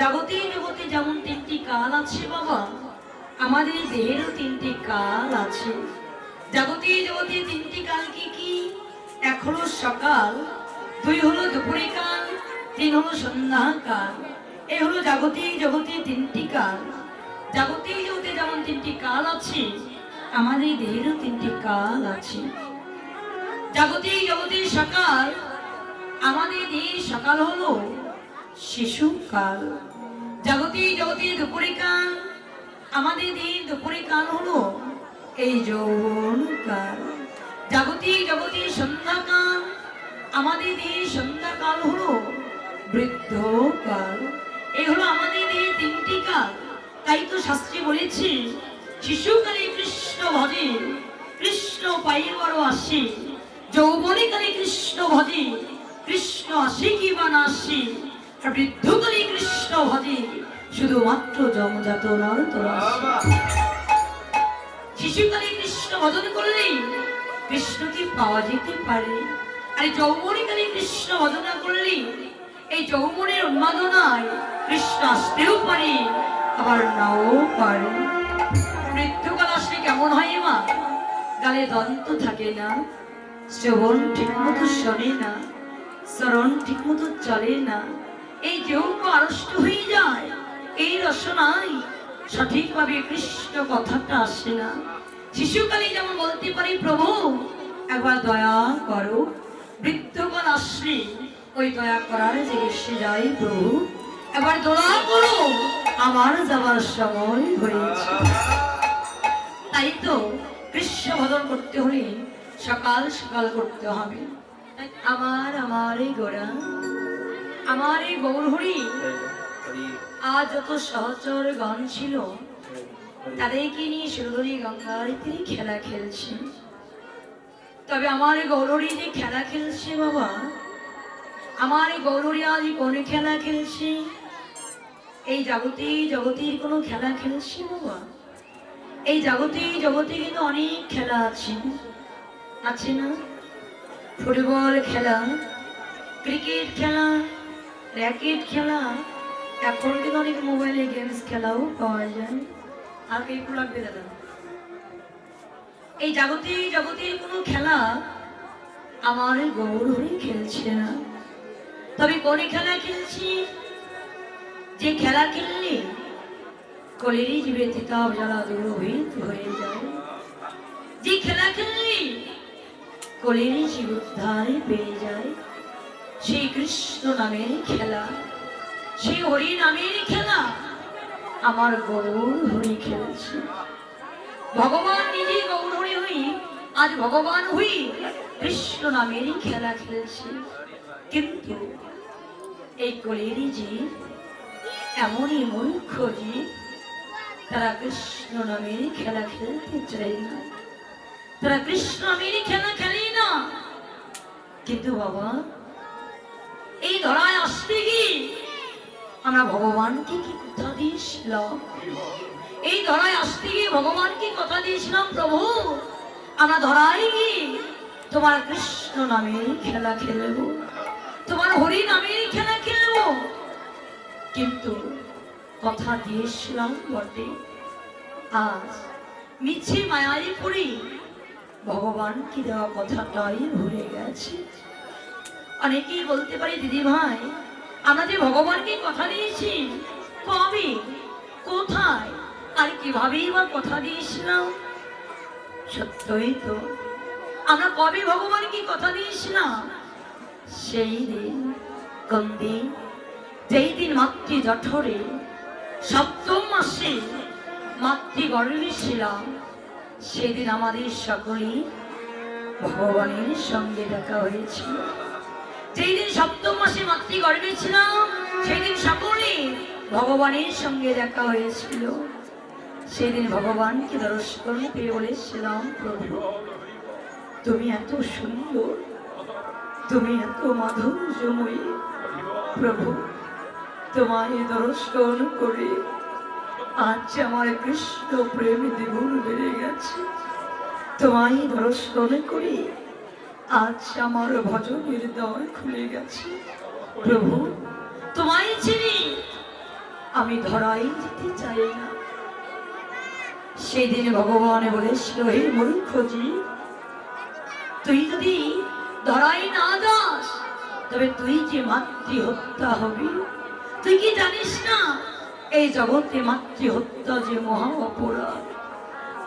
জগতে জগতে যেমন তিনটি কাল আছে বাবা, আমাদের দেহেরও তিনটি কাল আছে। জগতে জগতে তিনটি কাল কি কি? এক হলো সকাল, দুই হলো দুপুরে কাল, তিন হলো সন্ধ্যা কাল। এই হলো জগতে জগতে তিনটি কাল। জগতে জগতে যেমন তিনটি কাল আছে, আমাদের দেহেরও তিনটি কাল আছে। জগতে জগতে সকাল, আমাদের দেহের সকাল হলো শিশুকাল। জগতে জগতে দুপুরে কাল আমাদের দিন দুপুরে কাল হলো এই যৌবন কাল জগতে জগতে সন্ধ্যাকাল, আমাদের দিন সন্ধ্যাকাল হলো বৃদ্ধ কাল এই হলো আমাদের দিন তিনটি কাল তাই তো শাস্ত্রে বলেছি, শিশুকালে কৃষ্ণ ভজে, কৃষ্ণ পাইবার আসে। যৌবনে কালে কৃষ্ণ ভজে, কৃষ্ণ আসে কি বা না আসে। আর বৃদ্ধকালে কৃষ্ণ ভজে শুধুমাত্র জমজাত নর শিশুকালে কৃষ্ণ ভজন করলেই কৃষ্ণকে পাওয়া যেতে পারে। আর কৃষ্ণ ভজনা করলেই এই যৌবনের উন্মাদনায় কৃষ্ণ আসতেও পারে, আবার নাও পারে। মৃত্যুকাল আসলে কেমন হয় মা? গালে দন্ত থাকে না, শ্রবণ ঠিক মতো শোনে না, স্মরণ ঠিক মতো চলে না এই যৌব আড়ষ্ট হয়ে যায়। এই রসনায় সঠিকভাবে কৃষ্ণ কথাটা আসে না। শিশুকালে যেমন বলতে পারি, প্রভু, একবার দয়া করো। বৃদ্ধকাল আসলে ওই দয়া করার যে এসে যায়, প্রভু, একবার দোয়া করো, আমার যাবার সময় হয়েছে। তাই তো কৃষ্ণ ভজন করতে হলে সকাল সকাল করতে হবে। আমার আমার এই গোড়া। আমার এই গৌরহরি আজ যত সহচর গণ ছিল তাদেরকে নিয়ে সুন্দরী গঙ্গার তিনি খেলা খেলছে তবে আমার এই গৌরহরি যে খেলা খেলছে বাবা আমার এই গৌরহরি আজ কোন খেলা খেলছে? এই জগতে জগতের কোনো খেলা খেলছে বাবা? এই জগতে জগতে কিন্তু অনেক খেলা আছে। আছে না? ফুটবল খেলা ক্রিকেট খেলা র্যাকেট খেলা। এখন কিন্তু অনেক মোবাইলে গেমস খেলাও পাওয়া যায়। একটু লাগবে দাদা এই জগতে জগতের কোনো খেলা আমার গৌরবই খেলছে না। তবে কোন খেলা খেলছি? যে খেলা খেললে কলেরই জীবে তিতাব জ্বালা দূরভীত হয়ে যায়। যে খেলা খেললে কলেরই জীব উদ্ধারে পেয়ে যায়। সেই কৃষ্ণ নামের খেলা। সেই হরি নামের খেলা। আমার গৌর হরি খেলছে। ভগবান নিজে গৌর হরি হই, আজ ভগবান হই, কৃষ্ণ নামেরই খেলা খেলছে। কিন্তু এই কলেরই জীব এমনই মূর্খ জীব তারা কৃষ্ণ নামেরই খেলা খেলতে চায় না। তারা কৃষ্ণ নামেরই খেলা খেলে না। কিন্তু বাবা এই ধরায় আসতে গিয়ে আমরা ভগবানকে কি কথা দিয়েছিলাম? এই ধরায় আসতে গিয়ে ভগবানকে কথা দিয়েছিলাম, প্রভু। আমরা ধরাই গিয়ে তোমার কৃষ্ণ নামের খেলা খেলব। তোমার হরি নামের খেলা খেলব। কিন্তু কথা দিয়েছিলাম বটে। আজ মিছে মায়াই পড়ে ভগবানকে দেওয়া কথাটাই ভুলে গেছে। অনেকেই বলতে পারে, দিদি ভাই আমরা যে ভগবানকে কথা দিয়েছি কবে? কোথায়? আর কিভাবেই বা কথা দিয়েছিলাম? সত্যই তো, আমরা কবে ভগবানকে কথা দিয়েছিলাম? সেই দিন কোন দিন যেই দিন মাতৃ জঠরে, সপ্তম মাসে মাতৃগর্ভে ছিলাম, সেদিন আমাদের সকলেই ভগবানের সঙ্গে দেখা হয়েছিল। যেই দিন সপ্তম মাসে মাতৃগর্ভে ছিলাম সেই দিন সকলে ভগবানের সঙ্গে দেখা হয়েছিল। সেদিন ভগবানকে দর্শন পেয়ে বলেছিলাম প্রভু, তুমি এত সুন্দর, তুমি এত মাধুর্যময়ী, প্রভু, তোমায় দর্শন করে আজ আমার কৃষ্ণ প্রেম দ্বিগুণ বেড়ে গেছে। তোমায় দর্শন করে আজ আমার ভজনের দ্বার খুলে গেছে। প্রভু, তোমায় চিনি। আমি ধরাই যেতে চাই না। সেদিন ভগবান বলেছিল, হে মূর্খজি, তুই যদি ধরাই না যাস তবে তুই যে মাতৃ হত্যা হবি, তুই কি জানিস না, এই জগতে মাতৃ হত্যা যে মহা অপরাধ।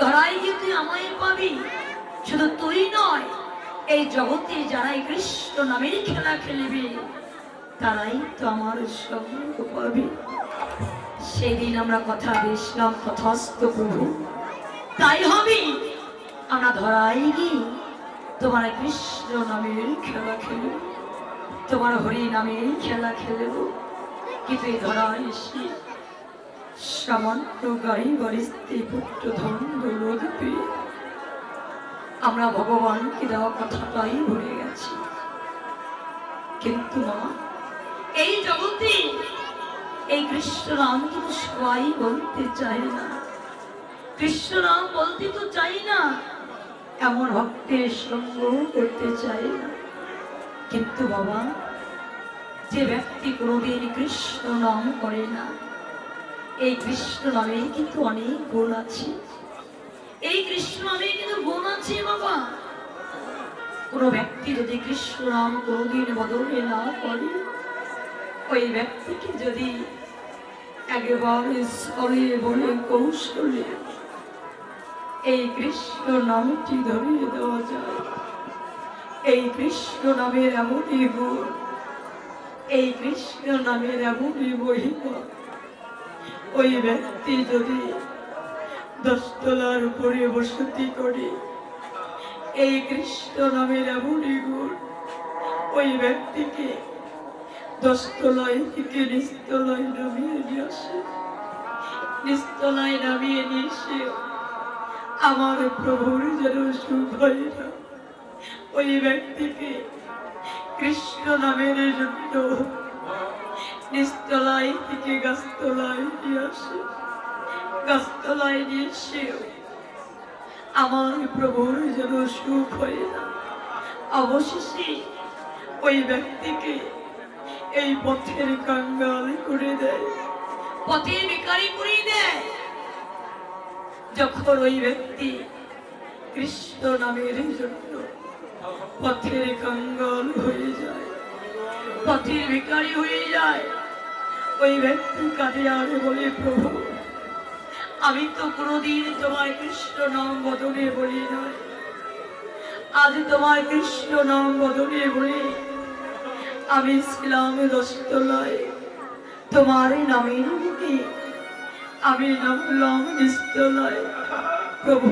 ধরাই যে তুই আমায় পাবি, শুধু তুই নয় এই জগতে যারাই কৃষ্ণ নামের খেলা খেলবে, তারাই তো আমার সঙ্গ পাবে। সেদিন আমরা কথা দিয়েছিলাম তথাস্ত প্রভু। তাই হবে, আমরা ধরাই গিয়ে তোমার কৃষ্ণ নামের খেলা খেলব, তোমার হরি নামের খেলা খেলব। কিন্তু এই ধরা এসে সামান্য গাড়ি বাড়ি পুত্র ধন দৌলত পেয়ে আমরা ভগবানকে দেওয়া কথাটাই ভুলে গেছি। কিন্তু মা, এই জগতে এই কৃষ্ণ নাম কিন্তু সবাই বলতে চায় না। কৃষ্ণ নাম বলতে তো চাই না, এমন ভক্তের সঙ্গ করতে চাই না। কিন্তু বাবা, যে ব্যক্তি কোনোদিন কৃষ্ণ নাম করে না, এই কৃষ্ণ নামে কিন্তু অনেক গুণ আছে। এই কৃষ্ণ নামে কিন্তু আছে বাবা। কোনো ব্যক্তি যদি কৃষ্ণ নাম কোনোদিন বদলে না করে, ওই ব্যক্তিকে যদি একেবারে সরে বলে কৌশলে এই কৃষ্ণ নামটি ধরিয়ে দেওয়া যায়। এই কৃষ্ণ নামের এমনই গুণ, এই কৃষ্ণ নামের এমনই মহিমা, ওই ব্যক্তি যদি দশতলার উপরে বসতি করে। এই কৃষ্ণ নামের এমনই গুণ ওই ব্যক্তিকে দশতলায় থেকে নিস্তলায় নামিয়ে নিয়ে আসে। নিস্তলায় নামিয়ে নিয়ে এসে আমার প্রভুর যেন সুখ হয় না, ওই ব্যক্তিকে কৃষ্ণ নামের জন্য নিস্তলায় থেকে গাছতলায় নিয়ে আসে। গাছতলায় নিয়ে এসে আমার প্রভুর যেন সুখ হয় অবশেষে ওই ব্যক্তিকে এই পথের কাঙ্গাল করে দেয়। পথের বেকারি করে দেয়। যখন ওই ব্যক্তি কৃষ্ণ নামের জন্য পথের কাঙ্গাল হয়ে যায়, পথের ভিকারি হয়ে যায়, ওই ব্যক্তি কাঁদে আর বলে, প্রভু আমি তো কোনোদিন তোমার কৃষ্ণ নাম বদলে বলি নয় আজ তোমার কৃষ্ণ নাম বদলে বলি। আমি ছিলাম দশতলায়, তোমার নামের মুখে আমি নামলাম নিস্তলায়। প্রভু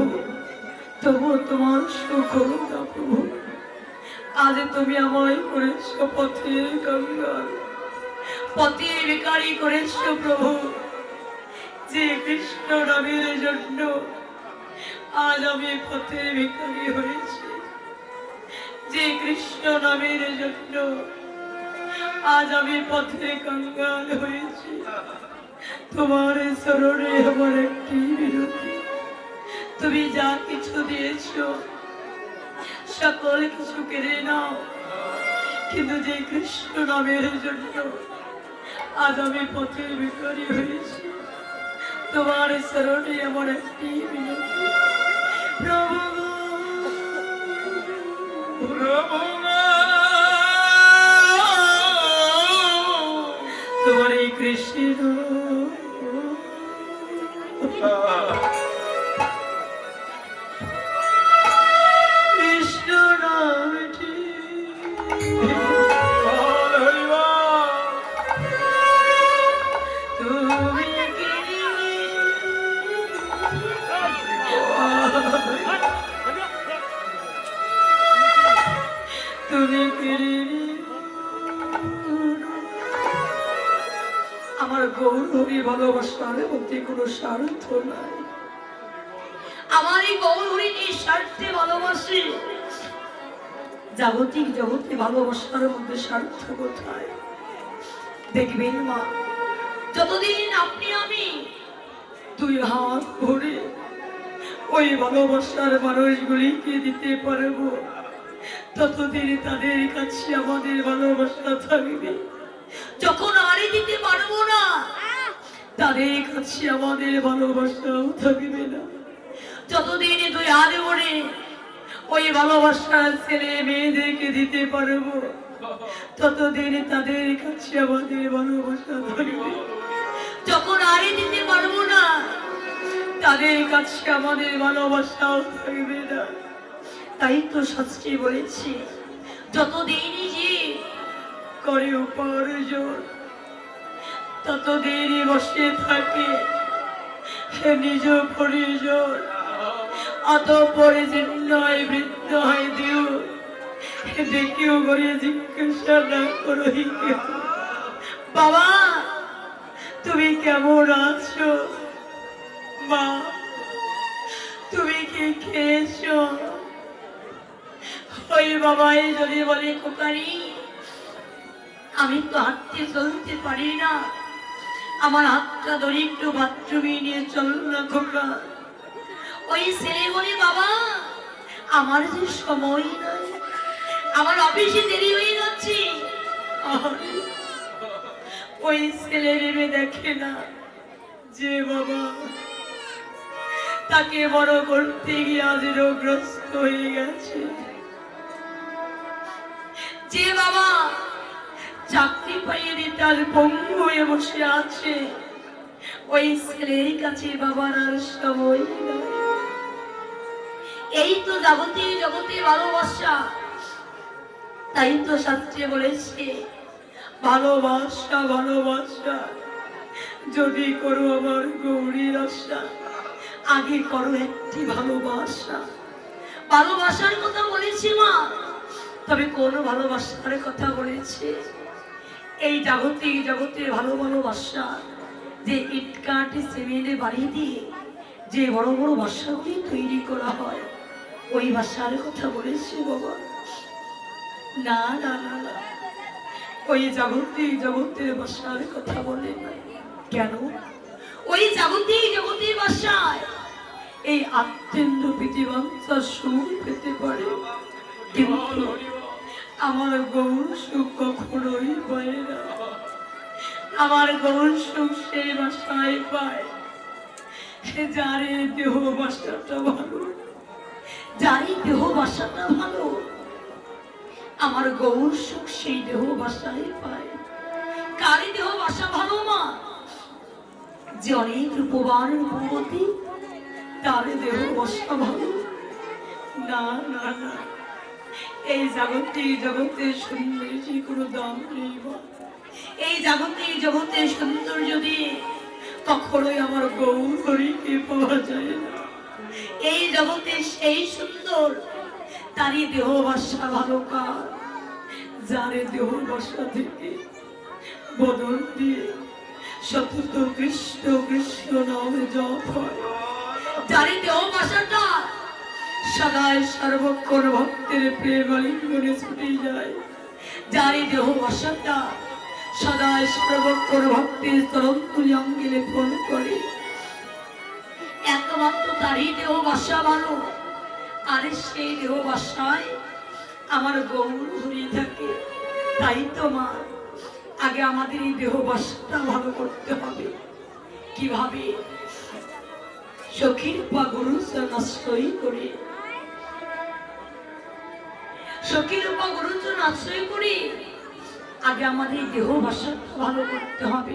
তবু তোমার সুখ না প্রভু। আজ তুমি আমায় করেছ পথের গঙ্গার পথের বেকারি করেছ প্রভু। যে কৃষ্ণ নামের জন্য আজ আমি পথের ভিতরে হয়েছি। যে কৃষ্ণ নামের জন্য আজ আমি পথে কঙ্গাল হয়েছি। তোমার স্মরণে আমার একটি বিরতি। তুমি যা কিছু দিয়েছ, সকল কিছু কেড়ে নাও। কিন্তু যে কৃষ্ণ নামের জন্য আজ আমি পথের ভিখারি হয়েছি। তোমার স্মরণে আমার একটি প্রভু প্রভু তোমার এই কৃষ্ণ কৃষ্ণ কোনো আমার এই গৌরী নিঃস্বার্থে ভালোবাসে। জাগতিক জগতে ভালোবাসার মধ্যে স্বার্থ কোথায়? দেখবেন মা যতদিন আপনি আমি দুই হাত ভরে ওই ভালোবাসার মানুষগুলিকে দিতে পারব ততদিন তাদের কাছে আমাদের ভালোবাসা থাকবে। যখন আরে দিতে পারব না তাদের কাছে আমাদের ভালোবাসাও থাকবে না। যতদিন তুই আজ মনে ওই ভালোবাসা ছেলে মেয়েদেরকে দিতে পারব, ততদিন তাদের কাছে আমাদের ভালোবাসা থাকবে। যখন আরে দিতে পারব না, তাদের কাছে আমাদের ভালোবাসাও থাকবে না। তাই তো শাস্ত্রী বলেছি, যতদিনই যে করে উপার্জন ততদিনই বসে থাকে। সে নিজ পরিজন। অত পরে জীর্ণ হয় বৃদ্ধ হয় দিও দেখেও করে জিজ্ঞাসা না করো বাবা, তুমি কেমন আছো? মা, তুমি কি খেয়েছো? ওই বাবাই যদি বলে, কোকারি, আমি তো হাঁটতে চলতে পারি না। আমার ধরে একটু বাথরুমে নিয়ে চল না খোকা ওই ছেলে বলে বাবা, আমার যে সময় নাই। আমার অফিসে দেরি হয়ে যাচ্ছে। ওই ছেলে ভেবে দেখে না যে বাবা, তাকে বড় করতে গিয়ে আজ রোগগ্রস্ত হয়ে গেছে। যে বাবা চাকরি পাইয়ে দিয়ে তার পঙ্গু হয়ে বসে আছে। ওই ছেলের কাছে বাবার আর সময় এই তো যাবতীয় জগতে ভালোবাসা। তাই তো শাস্ত্রে বলেছে, ভালোবাসা ভালোবাসা। যদি করো আমার গৌরীর আশা, আগে করো একটি ভালোবাসা। ভালোবাসার কথা বলেছি মা, তবে কোন ভালোবাসার কথা বলেছে। এই জাগতিক জগতে ভালো ভালোবাসা, যে ইট কাঠে সিমেন্টে বাড়ি দিয়ে যে বড় বড় বাসাগুলি তৈরি করা হয়, ওই বাসার কথা বলেছে বাবা। না না না না। ওই জাগতিক জগতের বাসার কথা বলে কেন? ওই জাগতিক জগতের বাসায় এই আত্মেন্দ্র পৃথিবাঞ্চা সুখ পেতে পারে। কিন্তু আমার গৌর সুখ কখনোই পায় না। আমার গৌর সুখ সেই বাসায় পায়। সে যারে দেহ বাসাটা ভালো। যারই দেহ বাসাটা ভালো। আমার গৌর সুখ সেই দেহ বাসায় পায়। কারি দেহ বাসা ভালো মা। যে অনেক রূপবান রূপবতী তার দেহ বাসা ভালো। না না না। এই জগতে জগতে সৌন্দর্য কোনো দাম নেই এই জগতে জগতে সৌন্দর্য দিয়ে কখনোই আমার গৌরীকে পাওয়া যায় না। এই জগতে সেই সুন্দর, তারই দেহ ভালো কার যারে দেহ বাসা থেকে বদল দিয়ে সতত কৃষ্ণ কৃষ্ণ নামে জপ যারে দেহ বাসাটা সদায় সর্বক্ষণ ভক্তের প্রেম আলিঙ্গনে ছুটে যায়। যারে দেহ বাসাটা সদায় সর্বক্ষণ ভক্তের তরঙ্গুলি অঙ্গিলে ফোন করে। একমাত্র তারই দেহ বাসা ভালো আর সেই দেহ বাসায় আমার গৌর ধরিয়ে থাকে। তাই তো মা, আগে আমাদের এই দেহ বাসাটা ভালো করতে হবে। কীভাবে? সখীর বা গুরু আশ্রয় করে। সখীর উপর গুরুজন আশ্রয় করি আগে আমাদের দেহ ভাষা ভালো করতে হবে।